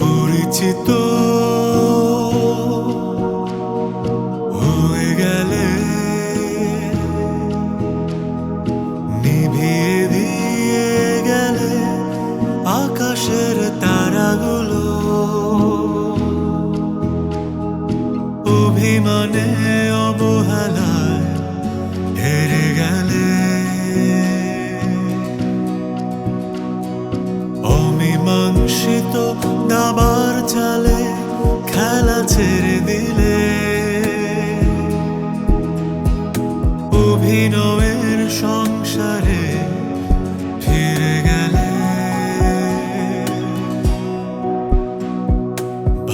পরিচিত হয়ে গেলে নিভিয়ে দিয়ে গেলে আকাশের তারাগুলো অভিমানে অবহেলায় দাবার চালে খেলা ছেড়ে দিলে। সংসারে ফিরে গেলে।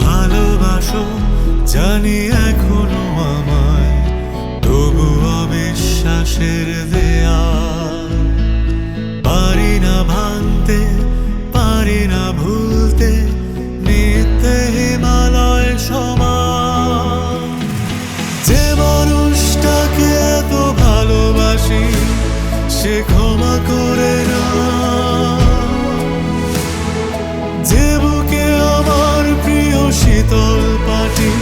ভালোবাসো, জানি এখনও আমায় তবু অবিশ্বাসের দেয়াল ভালোবাসি, সে ক্ষমা করে না। যে বুকে আমার প্রিয় শীতল পাটি,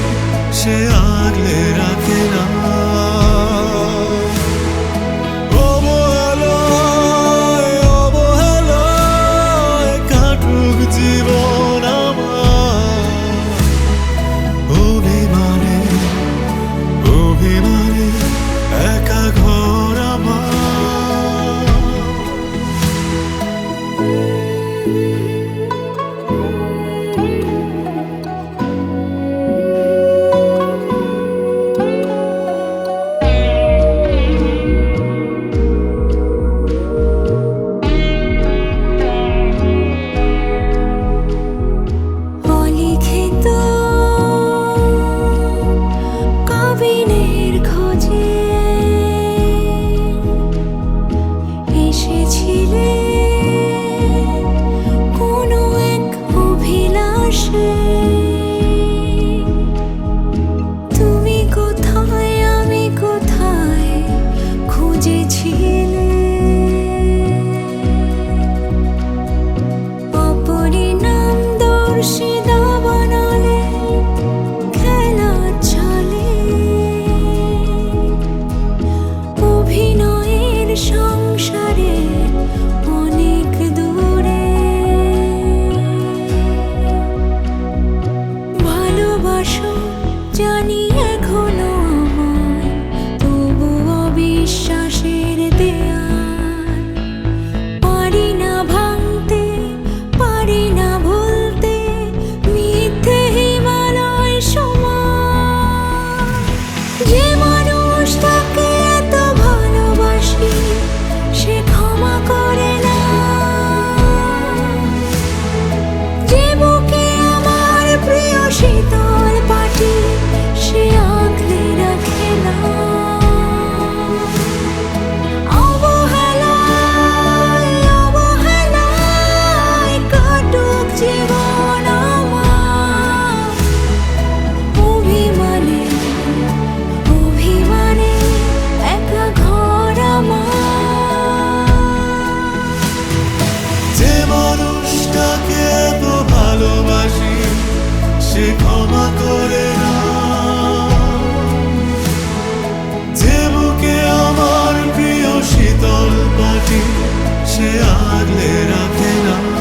সে আগলে রাখে না। ক্ষমা করে না যে আমার প্রিয় শীতল পাটি সে আগলে রাখে না।